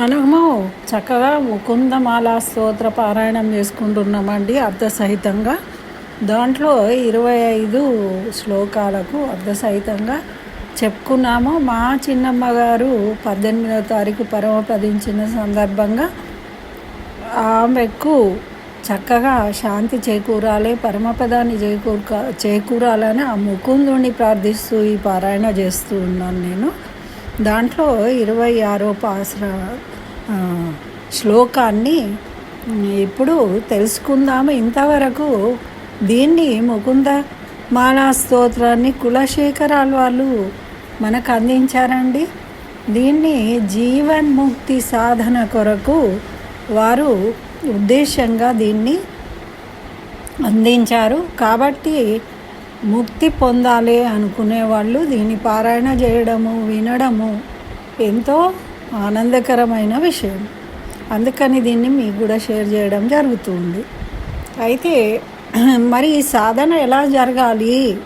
మనము చక్కగా ముకుందమాల స్తోత్ర పారాయణం చేసుకుంటున్నామండి అర్ధసహితంగా. దాంట్లో ఇరవై ఐదు శ్లోకాలకు అర్ధసహితంగా చెప్పుకున్నాము. మా చిన్నమ్మ గారు పద్దెనిమిదవ తారీఖు పరమపదించిన సందర్భంగా ఆమెకు చక్కగా శాంతి చేకూరాలి పరమపదాన్ని చేకూర చేకూరాలని ఆ ముకుందుని ప్రార్థిస్తూ ఈ పారాయణ చేస్తూ ఉన్నాను నేను. దాంట్లో ఇరవై ఆరో పాసర శ్లోకాన్ని ఇప్పుడు తెలుసుకుందాము. ఇంతవరకు దీన్ని ముకుంద మాలా స్తోత్రాన్ని కులశేఖరాల వాళ్ళు మనకు అందించారండి. దీన్ని జీవన్ముక్తి సాధన కొరకు వారు ఉద్దేశంగా దీన్ని అందించారు. కాబట్టి ముక్తి పొందాలి అనుకునే వాళ్ళు దీన్ని పారాయణ చేయడము వినడము ఎంతో ఆనందకరమైన విషయం. అందుకని దీన్ని మీకు కూడా షేర్ చేయడం జరుగుతుంది. అయితే మరి ఈ సాధన ఎలా జరగాలి?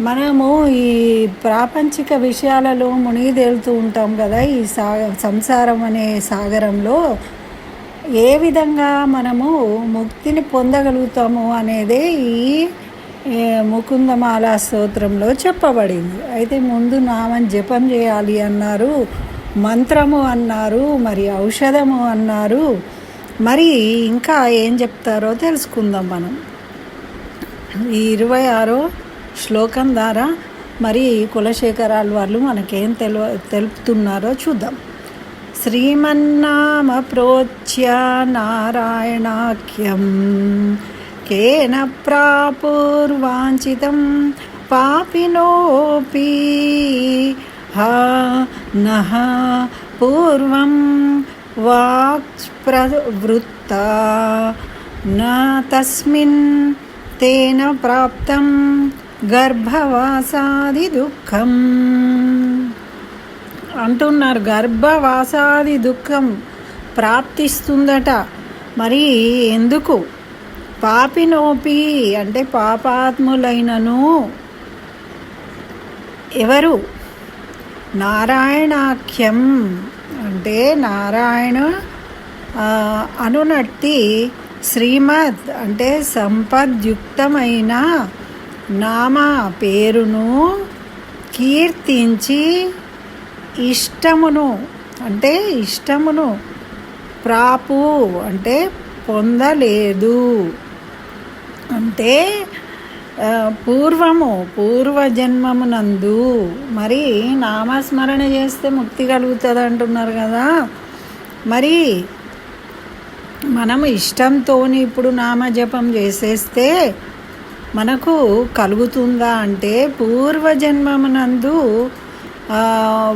మనము ఈ ప్రాపంచిక విషయాలలో మునిగి తేలుతూ ఉంటాం కదా ఈ సా సంసారం అనే సాగరంలో. ఏ విధంగా మనము ముక్తిని పొందగలుగుతాము అనేదే ఈ ముకుందమాల స్తోత్రంలో చెప్పబడింది. అయితే ముందు నామం జపం చేయాలి అన్నారు మంత్రము అన్నారు మరి ఔషధము అన్నారు. మరి ఇంకా ఏం చెప్తారో తెలుసుకుందాం మనం. ఈ ఇరవై ఆరో శ్లోకం ద్వారా మరి కులశేఖరాలు వాళ్ళు మనకేం తెలు తెలుపుతున్నారో చూద్దాం. శ్రీమన్నామ ప్రోచ్య నారాయణాఖ్యం. కేన ప్రాపూర్వాంఛితం పాపినోపి. హా నహ పూర్వం వాక్ప్రవృత్త. న తస్మిన్ తేన ప్రాప్తం గర్భవాసాది దుఃఖం అంటున్నారు గర్భవాసాది దుఃఖం ప్రాప్తిస్తుందట. మరి ఎందుకు? పాపినోపి అంటే పాపాత్ములైనను ఎవరు? నారాయణాఖ్యం అంటే నారాయణ అనునట్టి శ్రీమద్ అంటే సంపద్యుక్తమైన నామ పేరును కీర్తించి ఇష్టమును అంటే ఇష్టమును ప్రాపు అంటే పొందలేదు. అంటే పూర్వము పూర్వజన్మమునందు మరి నామస్మరణ చేస్తే ముక్తి కలుగుతుంది అంటున్నారు కదా. మరి మనము ఇష్టంతో ఇప్పుడు నామజపం చేసేస్తే మనకు కలుగుతుందా అంటే పూర్వజన్మమునందు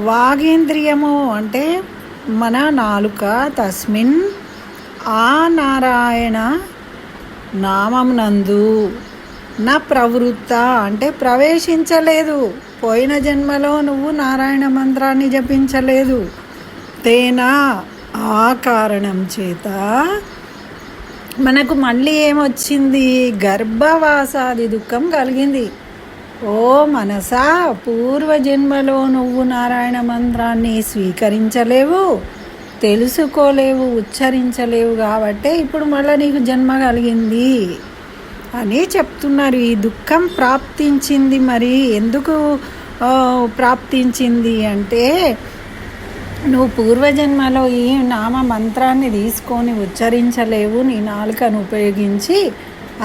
వాగేంద్రియము అంటే మన నాలుక తస్మిన్ ఆ నారాయణ నామమునందు నా ప్రవృత్త అంటే ప్రవేశించలేదు. పోయిన జన్మలో నువ్వు నారాయణ మంత్రాన్ని జపించలేదు. తేనా? ఆ కారణం చేత మనకు మళ్ళీ ఏమొచ్చింది? గర్భవాసాది దుఃఖం కలిగింది. ఓ మనసా పూర్వజన్మలో నువ్వు నారాయణ మంత్రాన్ని స్వీకరించలేవు. తెలుసుకోలేవు ఉచ్చరించలేవు కాబట్టే ఇప్పుడు మళ్ళీ నీకు జన్మ కలిగింది అని చెప్తున్నారు. ఈ దుఃఖం ప్రాప్తించింది మరి ఎందుకు ప్రాప్తించింది అంటే నువ్వు పూర్వజన్మలో ఈ నామ మంత్రాన్ని తీసుకొని ఉచ్చరించలేవు నీ నాలుకను ఉపయోగించి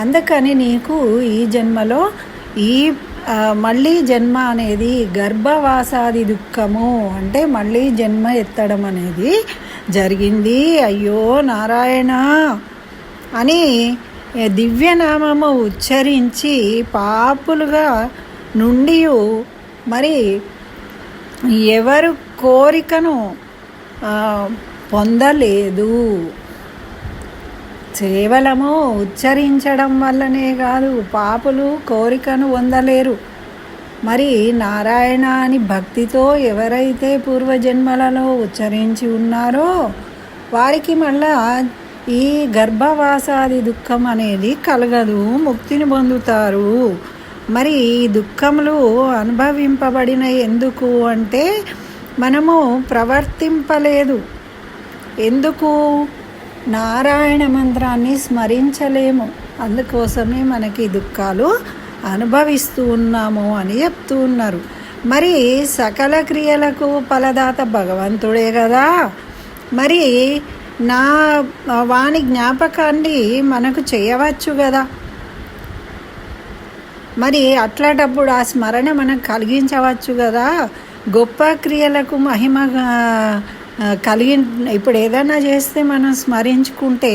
అందుకని నీకు ఈ జన్మలో ఈ మళ్ళీ జన్మ అనేది గర్భవాసాది దుఃఖము అంటే మళ్ళీ జన్మ ఎత్తడం అనేది జరిగింది. అయ్యో నారాయణ! అని దివ్యనామము ఉచ్చరించి పాపులుగా నుండి మరి ఎవరు కోరికను పొందలేదు. కేవలము ఉచ్చరించడం వల్లనే కాదు పాపులు కోరికను పొందలేరు. మరి నారాయణ అని భక్తితో ఎవరైతే పూర్వజన్మలలో ఉచ్చరించి ఉన్నారో వారికి మళ్ళా ఈ గర్భవాసాది దుఃఖం అనేది కలగదు ముక్తిని పొందుతారు. మరి ఈ దుఃఖములు అనుభవింపబడిన ఎందుకు అంటే మనము ప్రవర్తింపలేదు. ఎందుకు? నారాయణ మంత్రాన్ని స్మరించలేము. అందుకోసమే మనకి దుఃఖాలు అనుభవిస్తూ ఉన్నాము అని చెప్తూ ఉన్నారు. మరి సకల క్రియలకు ఫలదాత భగవంతుడే కదా. మరి నా వాని జ్ఞాపకాన్ని మనకు చేయవచ్చు కదా. మరి అట్లాటప్పుడు ఆ స్మరణ మనకు కలిగించవచ్చు కదా. గొప్ప క్రియలకు మహిమ కలిగి ఇప్పుడు ఏదైనా చేస్తే మనం స్మరించుకుంటే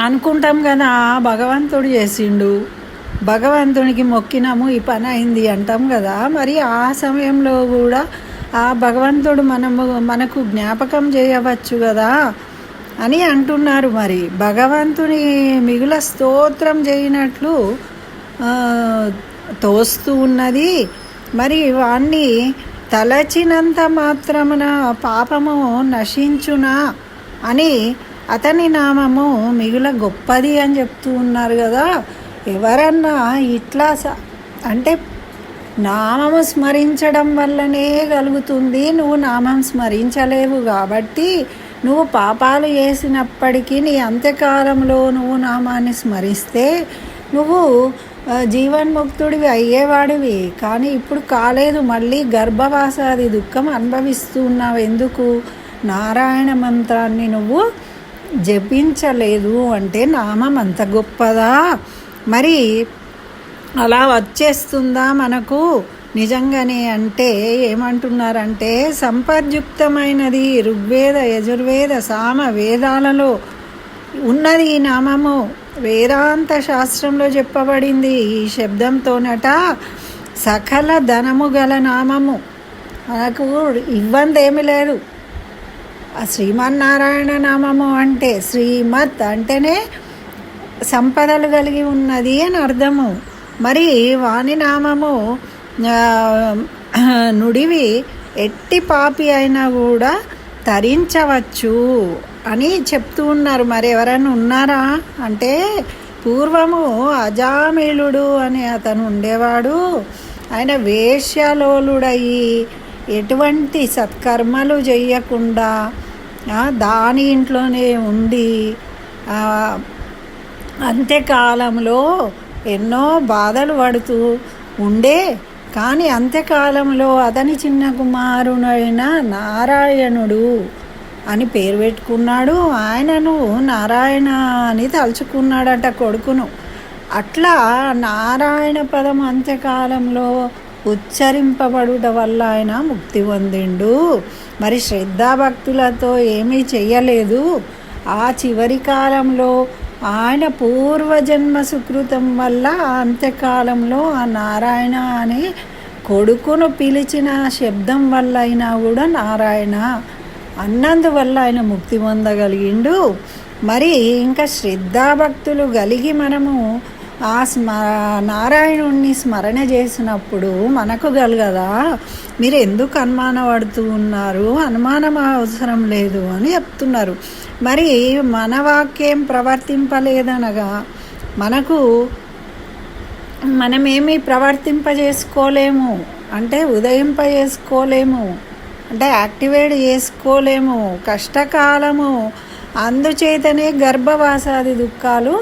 అనుకుంటాం కదా "ఆ, భగవంతుడు చేసిండు. భగవంతునికి మొక్కినాము ఈ పని అయింది అంటాం కదా. మరి ఆ సమయంలో కూడా ఆ భగవంతుడు మనము మనకు జ్ఞాపకం చేయవచ్చు కదా అని అంటున్నారు మరి. భగవంతుని మిగుల స్తోత్రం చేయనట్లు తోస్తూ ఉన్నది. మరి వాణ్ణి తలచినంత మాత్రమున పాపము నశించునా అని అతని నామము మిగుల గొప్పది అని చెప్తూ ఉన్నారు కదా. ఎవరన్నా ఇట్లా స- అంటే నామము స్మరించడం వల్లనే కలుగుతుంది. నువ్వు నామం స్మరించలేవు కాబట్టి నువ్వు పాపాలు చేసినప్పటికీ నీ అంత్యకాలంలో నువ్వు నామాన్ని స్మరిస్తే నువ్వు జీవన్ముక్తుడివి అయ్యేవాడివి. కానీ ఇప్పుడు కాలేదు. మళ్ళీ గర్భవాసాది దుఃఖం అనుభవిస్తూ ఉన్నావు ఎందుకు? నారాయణ మంత్రాన్ని నువ్వు జపించలేదు అంటే నామం అంత గొప్పదా? మరి అలా వచ్చేస్తుందా మనకు? నిజంగానే అంటే ఏమంటున్నారంటే సంపద్యుక్తమైనది ఋగ్వేద యజుర్వేద సామ వేదాలలో ఉన్నది ఈ నామము. వేదాంత శాస్త్రంలో చెప్పబడింది ఈ శబ్దంతోనట సకల ధనము గల నామము. మనకు ఇబ్బంది ఏమీ లేదు. ఆ శ్రీమన్నారాయణ నామము అంటే శ్రీమత్ అంటేనే సంపదలు కలిగి ఉన్నది అని అర్థము. మరి వాణి నామము నుడివి ఎట్టి పాపి అయినా కూడా తరించవచ్చు. అని చెప్తూ ఉన్నారు. మరి ఎవరైనా ఉన్నారా? అంటే పూర్వము అజామిళుడు అనే అతను ఉండేవాడు. ఆయన వేష్యలోలుడయి ఎటువంటి సత్కర్మలు చేయకుండా దాని ఇంట్లోనే ఉండి అంత్యకాలంలో ఎన్నో బాధలు పడుతూ ఉండే కానీ అంత్యకాలంలో అతని చిన్న కుమారుడైన నారాయణుడు అని పేరు పెట్టుకున్నాడు. ఆయనను నారాయణ అని తలుచుకున్నాడట కొడుకును. అట్లా నారాయణ పదం అంత్యకాలంలో ఉచ్చరింపబడుట వల్ల ఆయన ముక్తి పొందిండు. మరి శ్రద్ధాభక్తులతో ఏమీ చెయ్యలేదు. ఆ చివరి కాలంలో ఆయన పూర్వజన్మ సుకృతం వల్ల అంత్యకాలంలో ఆ నారాయణ అని కొడుకును పిలిచిన శబ్దం వల్ల అయినా కూడా నారాయణ అన్నందువల్ల ఆయన ముక్తి పొందగలిగిండు. మరి ఇంకా శ్రద్ధాభక్తులు కలిగి మనము ఆ స్మ నారాయణుణ్ణి స్మరణ చేసినప్పుడు మనకు కలగదా మీరు ఎందుకు అనుమానపడుతూ ఉన్నారు? అనుమానం అవసరం లేదు అని చెప్తున్నారు. మరి మన వాక్యం ప్రవర్తింపలేదనగా మనకు మనమేమి ప్రవర్తింపజేసుకోలేము? అంటే ఉదయింపజేసుకోలేము. అంటే యాక్టివేట్ చేసుకోలేము కష్టకాలము. అందుచేతనే గర్భవాసాది దుఃఖాలు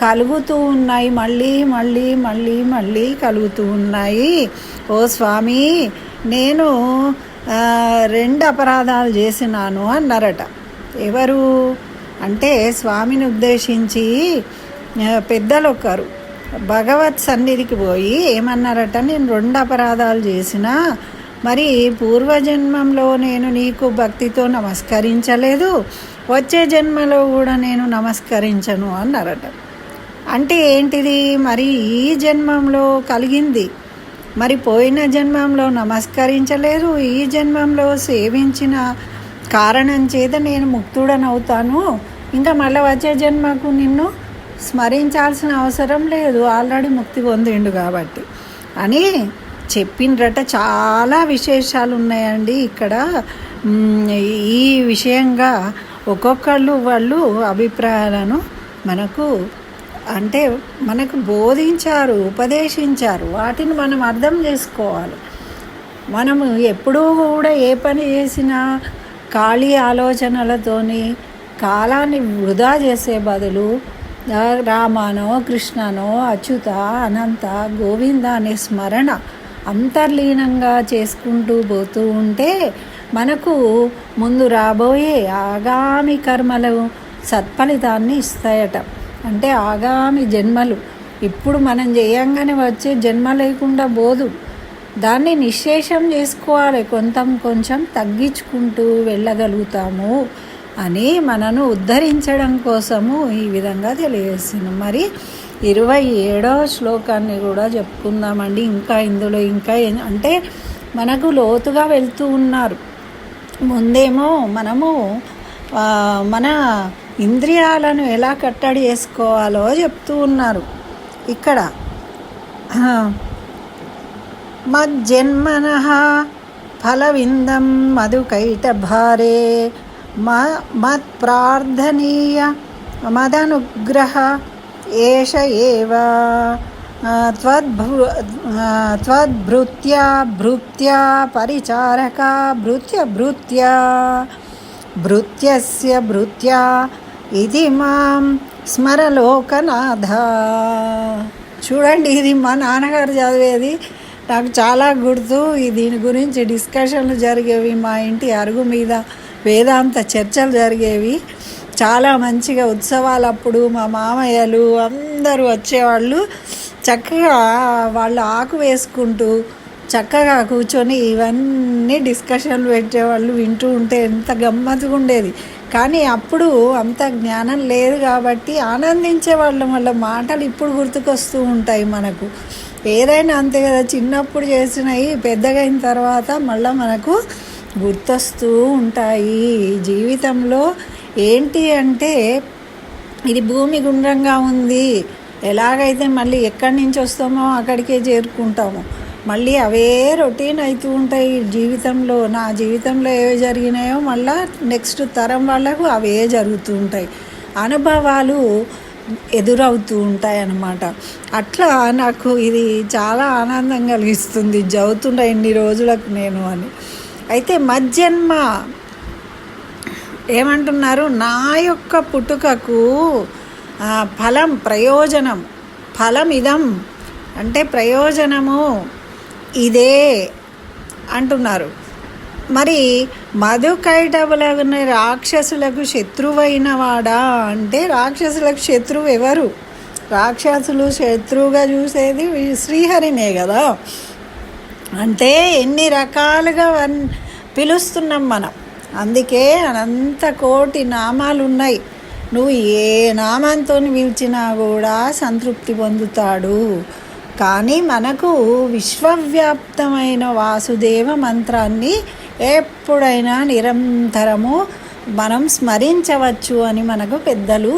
కలుగుతూ ఉన్నాయి. మళ్ళీ మళ్ళీ మళ్ళీ మళ్ళీ కలుగుతూ ఉన్నాయి. ఓ స్వామి నేను రెండు అపరాధాలు చేసినాను అన్నారట. ఎవరు? అంటే స్వామిని ఉద్దేశించి పెద్దలు ఒకరు భగవత్ సన్నిధికి పోయి ఏమన్నారట నేను రెండు అపరాధాలు చేసినా మరి పూర్వజన్మంలో నేను నీకు భక్తితో నమస్కరించలేదు. వచ్చే జన్మలో కూడా నేను నమస్కరించను అన్నారట. అంటే ఏంటిది? మరి ఈ జన్మంలో కలిగింది. మరి పోయిన జన్మంలో నమస్కరించలేదు. ఈ జన్మంలో సేవించిన కారణం చేత నేను ముక్తుడనవుతాను. ఇంకా మళ్ళీ వచ్చే జన్మకు నిన్ను స్మరించాల్సిన అవసరం లేదు. ఆల్రెడీ ముక్తి పొందిండు కాబట్టి. అని చెప్పిండ్రట. చాలా విశేషాలు ఉన్నాయండి ఇక్కడ ఈ విషయంగా ఒక్కొక్కళ్ళు వాళ్ళు అభిప్రాయాలను మనకు అంటే మనకు బోధించారు ఉపదేశించారు. వాటిని మనం అర్థం చేసుకోవాలి. మనము ఎప్పుడూ కూడా ఏ పని చేసినా ఖాళీ ఆలోచనలతోని కాలాన్ని వృధా చేసే బదులు రామానో కృష్ణనో అచ్యుత అనంత గోవింద అనే స్మరణ అంతర్లీనంగా చేసుకుంటూ పోతూ ఉంటే మనకు ముందు రాబోయే ఆగామి కర్మలు సత్ఫలితాన్ని ఇస్తాయట. అంటే ఆగామి జన్మలు. ఇప్పుడు మనం చేయంగానే వచ్చే జన్మ లేకుండా పోదు. దాన్ని నిశ్శేషం చేసుకోవాలి. కొంచెం కొంచెం తగ్గించుకుంటూ వెళ్ళగలుగుతాము అని మనను ఉద్ధరించడం కోసము ఈ విధంగా తెలియజేస్తున్నాం. మరి ఇరవై ఏడో శ్లోకాన్ని కూడా చెప్పుకుందామండి. ఇంకా ఇందులో ఇంకా ఏం- అంటే మనకు లోతుగా వెళ్తూ ఉన్నారు. ముందేమో మనము మన ఇంద్రియాలను ఎలా కట్టడి చేసుకోవాలో చెప్తూ ఉన్నారు. ఇక్కడ మజ్జన్మన ఫలవిందం మధుకైటభారే మ మత్ప్రార్థనీయ మదనుగ్రహ ఏష एव। ఆ, त्वद्भृत्या भृत्या परिचारका భృత్యా పరిచారక భృత్య భృత్యా భృత్యస్య ఇది మాం స్మరలోకనాథ చూడండి ఇది మా నాన్నగారు చదివేది. నాకు చాలా గుర్తు. దీని గురించి డిస్కషన్లు జరిగేవి మా ఇంటి అరుగు మీద వేదాంత చర్చలు జరిగేవి. చాలా మంచిగా ఉత్సవాలప్పుడు మా మామయ్యలు అందరూ వచ్చేవాళ్ళు. చక్కగా వాళ్ళు ఆకు వేసుకుంటూ చక్కగా కూర్చొని ఇవన్నీ డిస్కషన్లు పెట్టేవాళ్ళు వింటూ ఉంటే ఎంత గమ్మత్తుగా ఉండేది. కానీ అప్పుడు అంత జ్ఞానం లేదు కాబట్టి ఆనందించే వాళ్ళం వల్ల మాటలు ఇప్పుడు గుర్తుకొస్తూ ఉంటాయి మనకు. ఏదైనా అంతే కదా చిన్నప్పుడు చేసినవి పెద్దగా అయిన తర్వాత మళ్ళీ మనకు గుర్తొస్తూ ఉంటాయి. జీవితంలో ఏంటి అంటే ఇది భూమి గుండ్రంగా ఉంది. ఎలాగైతే మళ్ళీ ఎక్కడి నుంచి వస్తామో అక్కడికే చేరుకుంటాము. మళ్ళీ అవే రొటీన్ అవుతూ ఉంటాయి జీవితంలో. నా జీవితంలో ఏవి జరిగినాయో మళ్ళీ నెక్స్ట్ తరం వాళ్ళకు అవే జరుగుతూ ఉంటాయి. అనుభవాలు ఎదురవుతూ ఉంటాయి అన్నమాట అట్లా నాకు ఇది చాలా ఆనందం కలిగిస్తుంది. చదువుతున్న ఇన్ని రోజులకు నేను అని. అయితే మధ్యన్మ ఏమంటున్నారు? నా యొక్క పుట్టుకకు ఫలం ప్రయోజనం ఫలం ఇదం అంటే ప్రయోజనము ఇదే అంటున్నారు. మరి మధుకైటవులకు రాక్షసులకు శత్రువైన వాడా అంటే రాక్షసులకు శత్రువు ఎవరు? రాక్షసులు శత్రువుగా చూసేది శ్రీహరినే కదా. అంటే ఎన్ని రకాలుగా వన్ పిలుస్తున్నాం మనం. అందుకే అనంత కోటి నామాలు ఉన్నాయి నువ్వు ఏ నామంతో పిలిచినా కూడా సంతృప్తి పొందుతాడు. కానీ మనకు విశ్వవ్యాప్తమైన వాసుదేవ మంత్రాన్ని ఎప్పుడైనా నిరంతరము మనం స్మరించవచ్చు అని మనకు పెద్దలు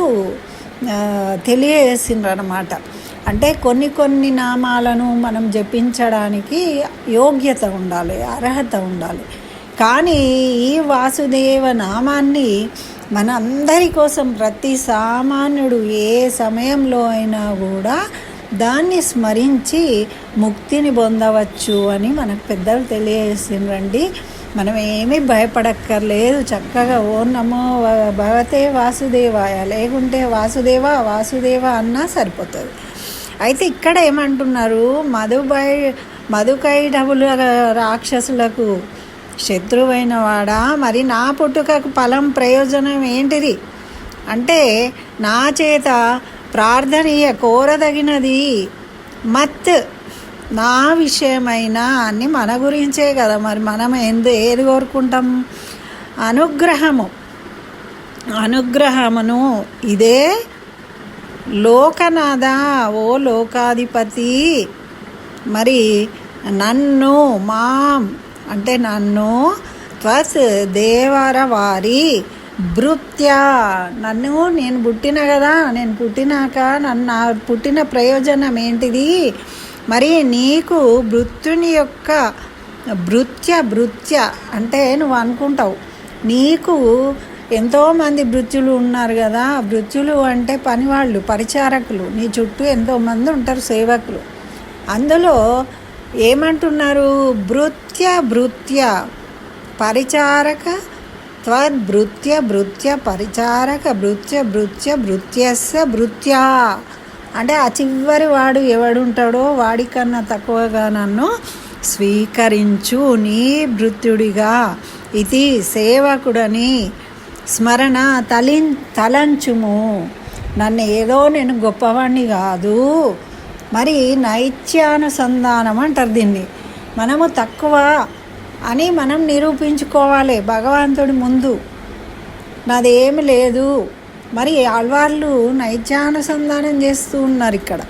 తెలియజేసిండ్రు అన్నమాట అంటే కొన్ని కొన్ని నామాలను మనం జపించడానికి యోగ్యత ఉండాలి అర్హత ఉండాలి. కానీ ఈ వాసుదేవ నామాన్ని మన అందరి కోసం ప్రతి సామాన్యుడు ఏ సమయంలో అయినా కూడా దాన్ని స్మరించి ముక్తిని పొందవచ్చు అని మనకు పెద్దలు తెలియజేసిండ్రండి. మనం ఏమీ భయపడక్కర్లేదు. చక్కగా ఓ నమో భగవతే వాసుదేవాయ. లేకుంటే వాసుదేవ వాసుదేవ అన్నా సరిపోతుంది. అయితే ఇక్కడ ఏమంటున్నారు? మధుబై మధుకైడవుల రాక్షసులకు శత్రువైన వాడా? మరి నా పుట్టుకకు ఫలం ప్రయోజనం ఏంటిది? అంటే నా చేత ప్రార్థనీయ కోరదగినది మత్ నా విషయమైన అన్ని మన గురించే కదా మరి మనం ఎందు ఏది కోరుకుంటాం? అనుగ్రహము. అనుగ్రహమును ఇదే లోకనాథ ఓ లోకాధిపతి. మరి నన్ను మాం అంటే నన్ను త్వస్ దేవర వారి భృత్యా. నన్ను నేను పుట్టిన కదా నేను పుట్టినాక నన్ను నా పుట్టిన ప్రయోజనం ఏంటిది? మరి నీకు భృత్యుని యొక్క భృత్య భృత్య అంటే నువ్వు అనుకుంటావు. నీకు ఎంతోమంది భృత్యులు ఉన్నారు కదా భృత్యులు అంటే పనివాళ్ళు పరిచారకులు. నీ చుట్టూ ఎంతోమంది ఉంటారు సేవకులు. అందులో ఏమంటున్నారు? భృత్య భృత్య పరిచారక త్వద్భృత్య భృత్య పరిచారక భృత్య భృత్య భృత్యస్య భృత్యా. అంటే ఆ చివరి వాడు ఎవడుంటాడో వాడికన్నా తక్కువగా నన్ను స్వీకరించు నీ భృత్యుడిగా. ఇది సేవకుడని స్మరణ తలి తలంచుము. నన్ను ఏదో నేను గొప్పవాణ్ణి కాదు. మరి నైత్యానుసంధానం అంటారు దీన్ని. మనము తక్కువ అని మనం నిరూపించుకోవాలి భగవంతుడి ముందు. నాదేమి లేదు. మరి ఆళ్వార్లు నైత్యానుసంధానం చేస్తూ ఉన్నారు ఇక్కడ.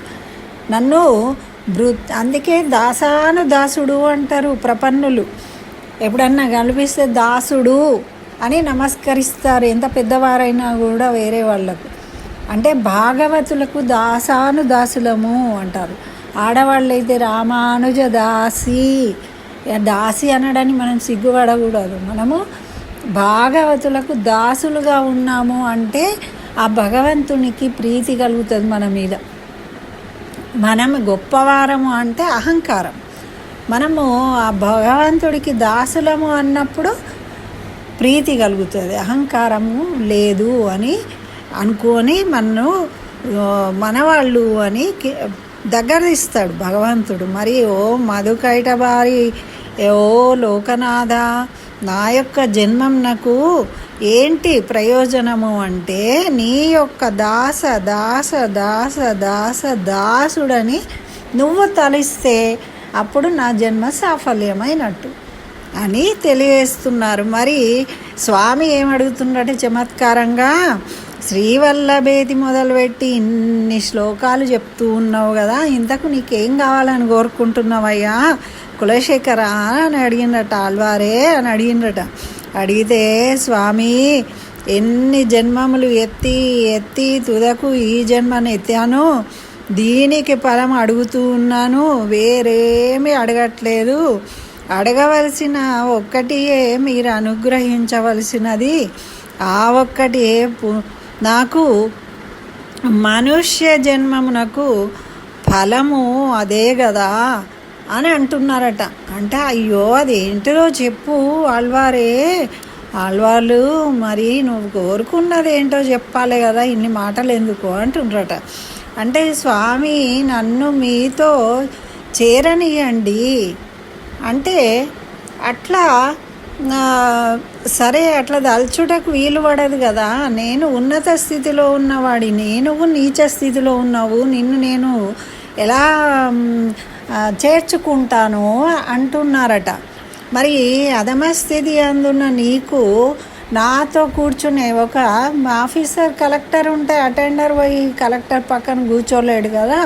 నన్ను బృ అందుకే దాసాను దాసుడు అంటారు ప్రపన్నులు. ఎప్పుడన్నా కనిపిస్తే దాసుడు అని నమస్కరిస్తారు. ఎంత పెద్దవారైనా కూడా వేరే వాళ్ళకు. అంటే భాగవతులకు దాసాను దాసులము అంటారు. ఆడవాళ్ళైతే రామానుజ దాసి. దాసి అనడానికి మనం సిగ్గుపడకూడదు. మనము భాగవతులకు దాసులుగా ఉన్నాము అంటే ఆ భగవంతునికి ప్రీతి కలుగుతుంది మన మీద. మనం గొప్పవారము అంటే అహంకారం. మనము ఆ భగవంతుడికి దాసులము అన్నప్పుడు ప్రీతి కలుగుతుంది. అహంకారము లేదు అని అనుకొని మన్ను మనవాళ్ళు అని దగ్గరిస్తాడు భగవంతుడు. మరి ఓ మధుకైట బారి ఓ లోకనాథ నా యొక్క జన్మం నాకు ఏంటి ప్రయోజనము అంటే నీ యొక్క దాస దాస దాస దాస దాసుడని నువ్వు తలిస్తే అప్పుడు నా జన్మ సాఫల్యమైనట్టు అని తెలియజేస్తున్నారు. మరి స్వామి ఏమడుగుతున్నాడంటే చమత్కారంగా? శ్రీవల్లభేది మొదలుపెట్టి ఇన్ని శ్లోకాలు చెప్తూ ఉన్నావు కదా ఇంతకు నీకేం కావాలని కోరుకుంటున్నావయ్యా? కులశేఖర అని అడిగినట ఆల్వారే అని అడిగినట అడిగితే స్వామి ఎన్ని జన్మములు ఎత్తి ఎత్తి తుదకు ఈ జన్మను ఎత్తాను? దీనికి ఫలం అడుగుతూ ఉన్నాను వేరేమి అడగట్లేదు. అడగవలసిన ఒక్కటియే మీరు అనుగ్రహించవలసినది. ఆ ఒక్కటి నాకు మనుష్య జన్మమునకు ఫలము అదే కదా అని అంటున్నారట. అంటే అయ్యో అది ఏంటిదో చెప్పు ఆళ్వారే. ఆళ్వాళ్ళు మరి నువ్వు కోరుకున్నది ఏంటో చెప్పాలి కదా ఇన్ని మాటలు ఎందుకు అంటుండ్రట. అంటే స్వామి నన్ను మీతో చేరనియండి. అంటే అట్లా సరే అట్లా దల్చుటకు వీలు పడదు కదా. నేను ఉన్నత స్థితిలో ఉన్నవాడి నేను నీచ స్థితిలో ఉన్నావు నిన్ను నేను ఎలా చేర్చుకుంటాను అంటున్నారట. మరి అధమ స్థితి అందున్న నీకు నాతో కూర్చునే ఒక ఆఫీసర్ కలెక్టర్ ఉంటే అటెండర్ పోయి కలెక్టర్ పక్కన కూర్చోలేడు కదా.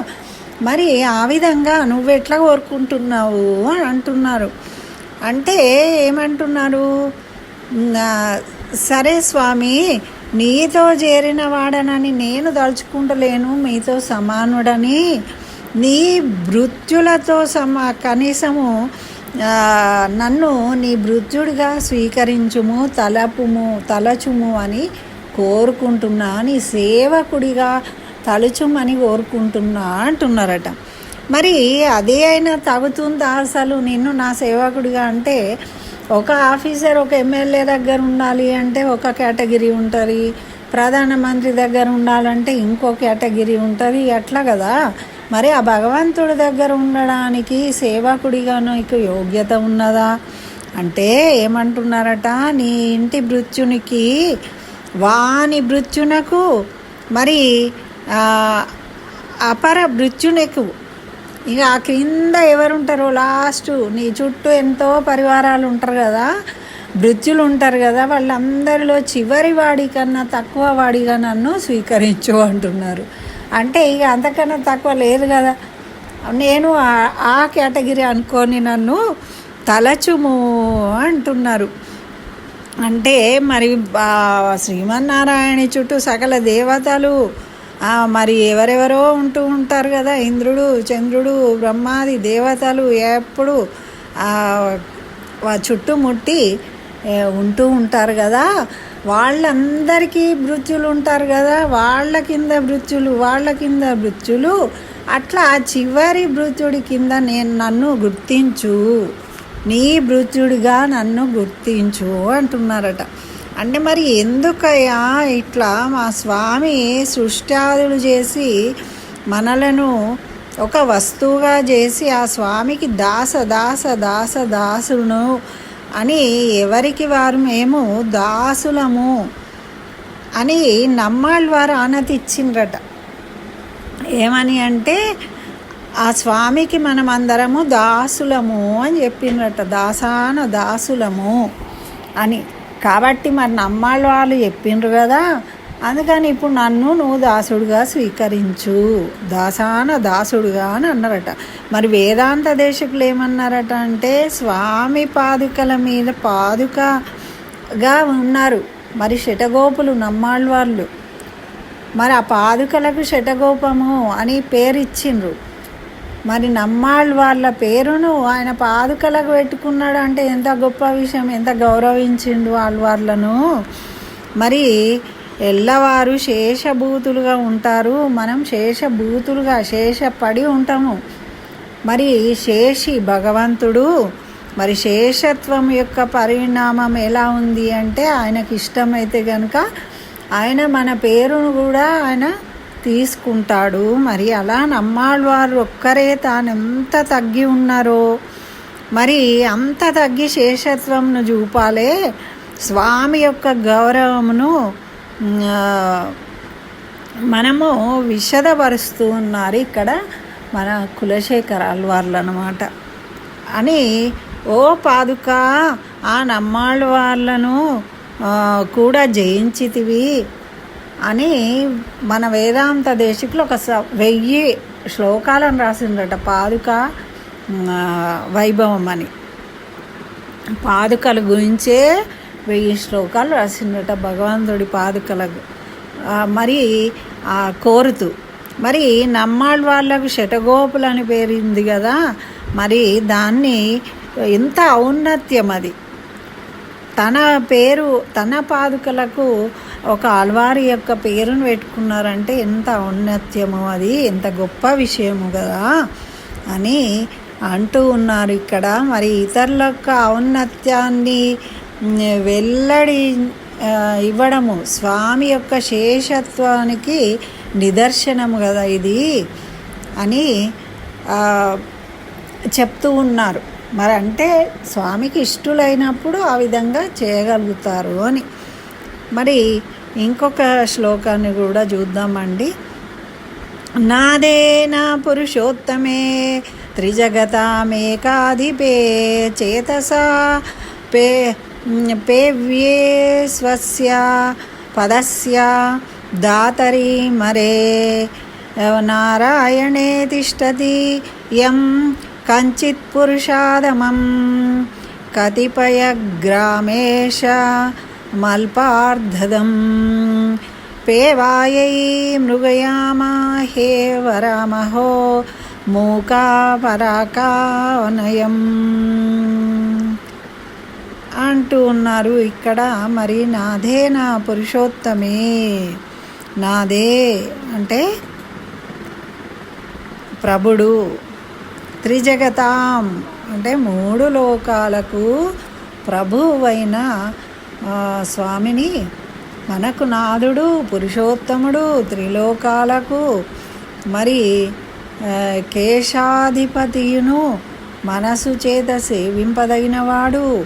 మరి ఆ విధంగా నువ్వు ఎట్లా కోరుకుంటున్నావు అని అంటున్నారు. అంటే ఏమంటున్నారు? సరే స్వామి నీతో చేరిన వాడనని నేను దలుచుకుంటలేను మీతో సమానుడని. నీ భృత్యులతో సమా కనీసము నన్ను నీ భృత్యుడిగా స్వీకరించుము తలపుము తలచుము అని కోరుకుంటున్నా నీ సేవకుడిగా తలుచుమని కోరుకుంటున్నా అంటున్నారట. మరి అదే అయినా తగుతుందా అసలు నిన్ను నా సేవకుడిగా అంటే ఒక ఆఫీసర్ ఒక ఎమ్మెల్యే దగ్గర ఉండాలి అంటే ఒక కేటగిరీ ఉంటుంది. ప్రధానమంత్రి దగ్గర ఉండాలంటే ఇంకో కేటగిరీ ఉంటుంది. అట్లా కదా? మరి ఆ భగవంతుడి దగ్గర ఉండడానికి సేవకుడిగా నీకు యోగ్యత ఉన్నదా? అంటే ఏమంటున్నారట? నీ ఇంటి మృత్యునికి వాని భృత్యునకు మరి అపర మృత్యునకు ఇక ఆ క్రింద ఎవరుంటారో లాస్ట్ నీ చుట్టూ ఎంతో పరివారాలు ఉంటారు కదా భృత్యులు ఉంటారు కదా వాళ్ళందరిలో చివరి వాడి కన్నా తక్కువ వాడిగా నన్ను స్వీకరించు అంటున్నారు. అంటే ఇక అంతకన్నా తక్కువ లేదు కదా. నేను ఆ- కేటగిరీ అనుకొని నన్ను తలచుము అంటున్నారు. అంటే మరి శ్రీమన్నారాయణ చుట్టూ సకల దేవతలు మరి ఎవరెవరో ఉంటూ ఉంటారు కదా ఇంద్రుడు చంద్రుడు బ్రహ్మాది దేవతలు ఎప్పుడు చుట్టుముట్టి ఉంటూ ఉంటారు కదా. వాళ్ళందరికీ మృత్యులు ఉంటారు కదా వాళ్ళ కింద మృత్యులు వాళ్ళ కింద మృత్యులు. అట్లా చివరి మృత్యుడి కింద నేను నన్ను గుర్తించు. నీ మృత్యుడిగా నన్ను గుర్తించు అంటున్నారట. అంటే మరి ఎందుకయ్యా ఇట్లా మా స్వామి సృష్టాదులు చేసి మనలను ఒక వస్తువుగా చేసి ఆ స్వామికి దాస దాస దాస దాసును అని ఎవరికి వారు మేము దాసులము అని నమ్మాళ్ళు వారు ఆనతి ఇచ్చిండ్రట. ఏమని అంటే ఆ స్వామికి మనం అందరము దాసులము అని చెప్పిండ్రట. దాసాన దాసులము అని. కాబట్టి మరి నమ్మాళ్ళు వాళ్ళు చెప్పిండ్రు కదా. అందుకని ఇప్పుడు నన్ను నువ్వు దాసుడుగా స్వీకరించు. దాసాన దాసుడుగా అని అన్నారట. మరి వేదాంత దేశకులు ఏమన్నారట అంటే స్వామి పాదుకల మీద పాదుకగా ఉన్నారు. మరి శటగోపులు నమ్మాళ్ళు వాళ్ళు. మరి ఆ పాదుకలకు శటగోపము అని పేరు ఇచ్చిండ్రు మరి నమ్మాళ్ళు వాళ్ళ పేరును ఆయన పాదుకలకు పెట్టుకున్నాడు అంటే ఎంత గొప్ప విషయం ఎంత గౌరవించిండు వాళ్ళు వాళ్ళను. మరి ఎల్లవారు శేషభూతులుగా ఉంటారు మనం శేషభూతులుగా శేషపడి ఉంటాము. మరి శేషి భగవంతుడు మరి శేషత్వం యొక్క పరిణామం ఎలా ఉంది అంటే ఆయనకి ఇష్టమైతే కనుక ఆయన మన పేరును కూడా ఆయన తీసుకుంటాడు. మరి అలా నమ్మాళ్ళు వారు ఒక్కరే తాను ఎంత తగ్గి ఉన్నారో? మరి అంత తగ్గి శేషత్వంను చూపాలే. స్వామి యొక్క గౌరవమును మనము విషదపరుస్తూ ఉన్నారు ఇక్కడ మన కులశేఖరాలు వాళ్ళు అనమాట అని ఓ పాదుక ఆ నమ్మాళ్ళ వాళ్ళను కూడా జయించితివి. అని మన వేదాంత దేశికులు ఒక స- వెయ్యి శ్లోకాలను రాసిండట పాదుక వైభవం అని. పాదుకల గురించే వెయ్యి శ్లోకాలు రాసిండట భగవంతుడి పాదుకలకు మరి ఆ, కోరుతూ. మరి నమ్మాళ్ళ వాళ్ళకు శటగోపులు అని పేరింది కదా మరి దాన్ని ఎంత ఔన్నత్యం అది. తన పేరు తన పాదుకలకు ఒక అల్వారి యొక్క పేరును పెట్టుకున్నారంటే ఎంత ఔన్నత్యము అది ఎంత గొప్ప విషయము కదా అని అంటూ ఉన్నారు ఇక్కడ. మరి ఇతరుల యొక్క ఔన్నత్యాన్ని వెల్లడి ఇవ్వడము స్వామి యొక్క శేషత్వానికి నిదర్శనము కదా ఇది అని చెప్తూ ఉన్నారు. మరి అంటే స్వామికి ఇష్టలైనప్పుడు ఆ విధంగా చేయగలుగుతారు అని. మరి ఇంకొక శ్లోకాన్ని కూడా చూద్దామండి. నాదే నా పురుషోత్తమే త్రిజగతామేకాధిపే చేతసా పే పేవ్యే స్వస్య పదస్య దాతరి మరే నారాయణే తిష్టతి యం కంచిత్ పురుషాదమం కతిపయ గ్రామేశ పేవాయై మృగయామాహే వరామహో మూకా మూకాపరాకానయం అంటూ ఉన్నారు ఇక్కడ మరి నాదే నా పురుషోత్తమే. నాదే అంటే ప్రభుడు త్రిజగతాం. అంటే మూడు లోకాలకు ప్రభువైన స్వామిని మనకు నాదుడు పురుషోత్తముడు త్రిలోకాలకు మరి కేశాధిపతియును మనసు చేత సేవింపదగినవాడు.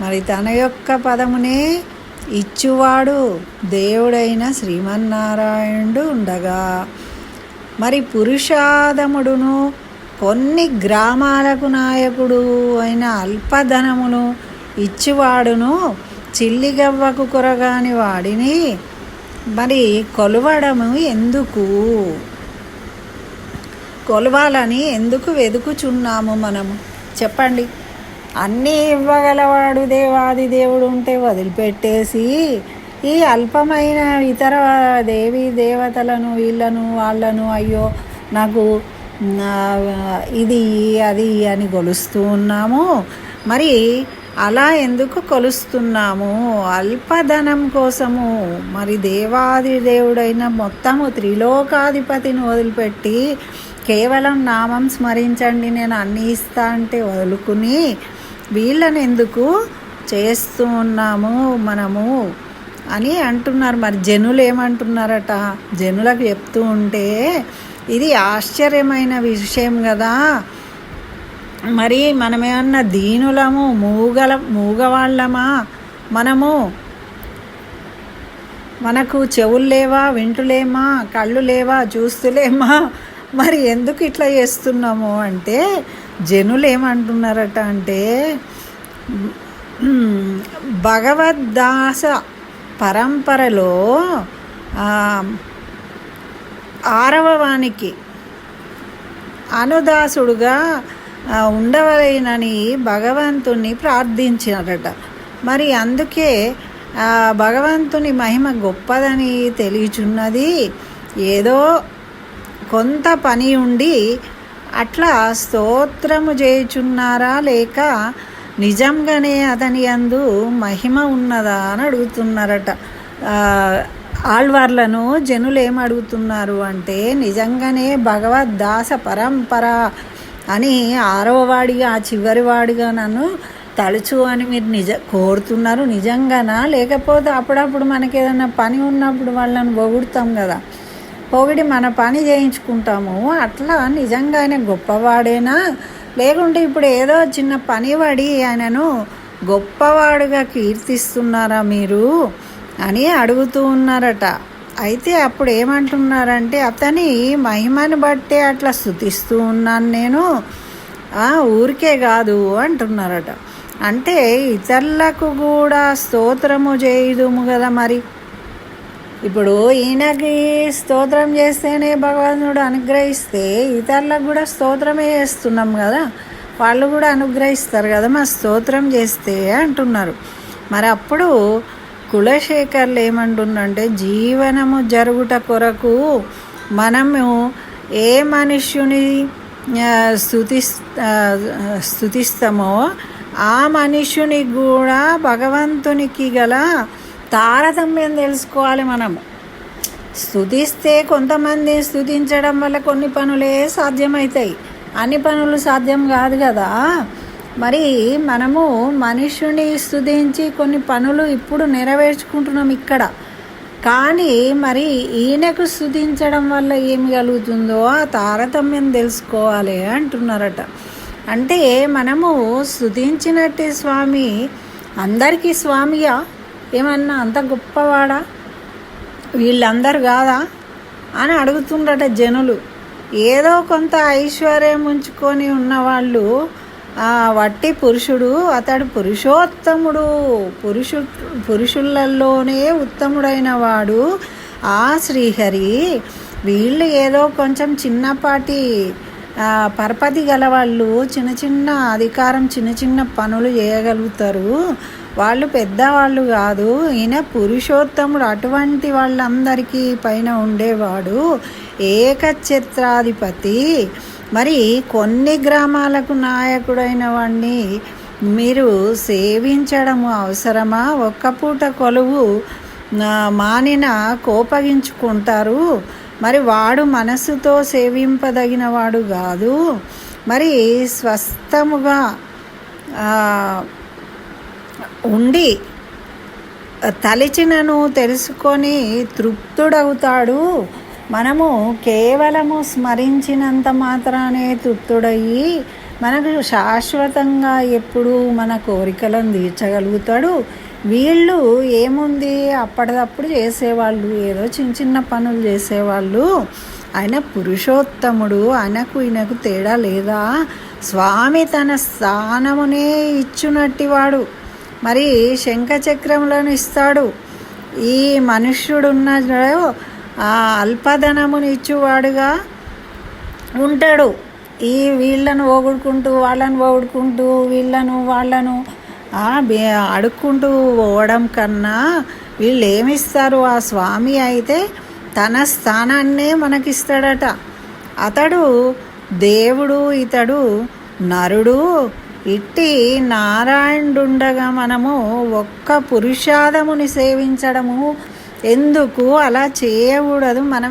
మరి తన యొక్క పదమునే ఇచ్చువాడు దేవుడైన శ్రీమన్నారాయణుడు ఉండగా. మరి పురుషాదముడును కొన్ని గ్రామాలకు నాయకుడు అయిన అల్పధనమును ఇచ్చువాడును చిల్లిగవ్వకు కురగాని వాడిని. మరి కొలవడము ఎందుకు? కొలవాలని ఎందుకు వెతుకుచున్నాము మనము? చెప్పండి. అన్నీ ఇవ్వగలవాడు దేవాది దేవుడు ఉంటే వదిలిపెట్టేసి ఈ అల్పమైన ఇతర దేవి దేవతలను వీళ్ళను వాళ్ళను అయ్యో నాకు ఇది అది అని గొలుస్తూ ఉన్నాము. మరి అలా ఎందుకు కొలుస్తున్నాము? అల్పధనం కోసము. మరి దేవాది దేవుడైన మొత్తము త్రిలోకాధిపతిని వదిలిపెట్టి కేవలం నామం స్మరించండి నేను అన్ని ఇస్తా అంటే వదులుకుని వీళ్ళని ఎందుకు చేస్తూ ఉన్నాము మనము అని అంటున్నారు. మరి జనులు ఏమంటున్నారట? జనులకు చెప్తూ ఉంటే ఇది ఆశ్చర్యమైన విషయం కదా. మరి మనమేమన్నా దీనులము మూగల మూగవాళ్ళమా? మనము మనకు చెవులు లేవా వింటులేమా కళ్ళు లేవా చూస్తులేమా మరి ఎందుకు ఇట్లా చేస్తున్నాము అంటే జనులు ఏమంటున్నారట అంటే భగవద్దాస పరంపరలో ఆ, ఆరవ వానికి అనుదాసుడుగా ఉండవలేనని భగవంతుని ప్రార్థించినారట. మరి అందుకే ఆ, భగవంతుని మహిమ గొప్పదని తెలియచున్నది. ఏదో కొంత పని ఉండి అట్లా స్తోత్రము చేయుచున్నారా లేక నిజంగానే అతని అందు మహిమ ఉన్నదా అని అడుగుతున్నారట. ఆళ్వార్లను జనులు ఏం అడుగుతున్నారు అంటే నిజంగానే భగవద్దాస పరంపర అని ఆరవ వాడిగా ఆ చివరివాడిగా నన్ను తలుచు అని మీరు నిజ కోరుతున్నారు నిజంగానా? లేకపోతే అప్పుడప్పుడు మనకి ఏదైనా పని ఉన్నప్పుడు వాళ్ళని పొగుడుతాం కదా. పొగిడి మన పని చేయించుకుంటాము. అట్లా నిజంగా ఆయన గొప్పవాడేనా? లేకుంటే ఇప్పుడు ఏదో చిన్న పని పడి ఆయనను గొప్పవాడుగా కీర్తిస్తున్నారా మీరు? అని అడుగుతూ ఉన్నారట. అయితే అప్పుడు ఏమంటున్నారంటే అతని మహిమను బట్టే అట్లా స్థుతిస్తూ ఉన్నాను నేను. ఊరికే కాదు అంటున్నారట. అంటే ఇతరులకు కూడా స్తోత్రము చేయుదుము కదా మరి. ఇప్పుడు ఈయనకి స్తోత్రం చేస్తేనే భగవంతుడు అనుగ్రహిస్తే ఇతరులకు కూడా స్తోత్రమే చేస్తున్నాం కదా. వాళ్ళు కూడా అనుగ్రహిస్తారు కదా మా స్తోత్రం చేస్తే అంటున్నారు. మరి అప్పుడు కులశేఖర్లు ఏమంటుందంటే జీవనము జరుగుట కొరకు మనము ఏ మనుష్యుని స్థుతి స్థుతిస్తామో ఆ, మనుష్యుని కూడా భగవంతునికి గల తారతమ్యం తెలుసుకోవాలి మనము. స్థుతిస్తే కొంతమంది స్థుతించడం వల్ల కొన్ని పనులే సాధ్యమవుతాయి అన్ని పనులు సాధ్యం కాదు కదా. మరి మనము మనుషుని స్థుతించి కొన్ని పనులు ఇప్పుడు నెరవేర్చుకుంటున్నాం ఇక్కడ. కానీ మరి ఈయనకు స్థుతించడం వల్ల ఏమి కలుగుతుందో ఆ తారతమ్యం తెలుసుకోవాలి అంటున్నారట. అంటే మనము స్థుతించినట్టే స్వామి అందరికీ స్వామియా? ఏమన్నా అంత గొప్పవాడా? వీళ్ళందరు కాదా? అని అడుగుతుండట జనులు. ఏదో కొంత ఐశ్వర్యం ఉంచుకొని ఉన్నవాళ్ళు ఆ, వట్టి పురుషుడు అతడు పురుషోత్తముడు. పురుషు పురుషులలోనే ఉత్తముడైన వాడు. ఆ శ్రీహరి వీళ్ళు ఏదో కొంచెం చిన్నపాటి పరపతి గలవాళ్ళు చిన్న చిన్న అధికారం చిన్న చిన్న పనులు చేయగలుగుతారు. వాళ్ళు పెద్దవాళ్ళు కాదు. ఈయన పురుషోత్తముడు. అటువంటి వాళ్ళందరికీ పైన ఉండేవాడు. ఏకఛత్రాధిపతి. మరి కొన్ని గ్రామాలకు నాయకుడైన వాడిని మీరు సేవించడము అవసరమా? ఒక్క పూట కొలువు మానిన కోపగించుకుంటారు. మరి వాడు మనసుతో సేవింపదగిన వాడు కాదు. మరి స్వస్థముగా ఉండి తలిచినను తెలుసుకొని తృప్తుడవుతాడు. మనము కేవలము స్మరించినంత మాత్రానే తృప్తుడయ్యి మనకు శాశ్వతంగా ఎప్పుడు మన కోరికలను తీర్చగలుగుతాడు. వీళ్ళు ఏముంది? అప్పటిదప్పుడు చేసేవాళ్ళు ఏదో చిన్న చిన్న పనులు చేసేవాళ్ళు. ఆయన పురుషోత్తముడు ఆయనకు ఈయనకు తేడా లేదా? స్వామి తన స్థానమునే ఇచ్చునట్టివాడు. మరి శంఖచక్రములను ఇస్తాడు. ఈ మనుష్యుడున్నాడు ఆ అల్పధనమును ఇచ్చువాడుగా ఉంటాడు. ఈ వీళ్ళను పోగొడుకుంటూ వాళ్ళను పోగొడుకుంటూ వీళ్ళను వాళ్ళను అడుక్కుంటూ పోవడం కన్నా వీళ్ళు ఏమిస్తారు ఆ స్వామి అయితే తన స్థానాన్నే మనకిస్తాడట. అతడు దేవుడు ఇతడు నరుడు. ఇట్టి నారాయణుడుండగా మనము ఒక్క పురుషాదముని సేవించడము ఎందుకు? అలా చేయకూడదు. మనం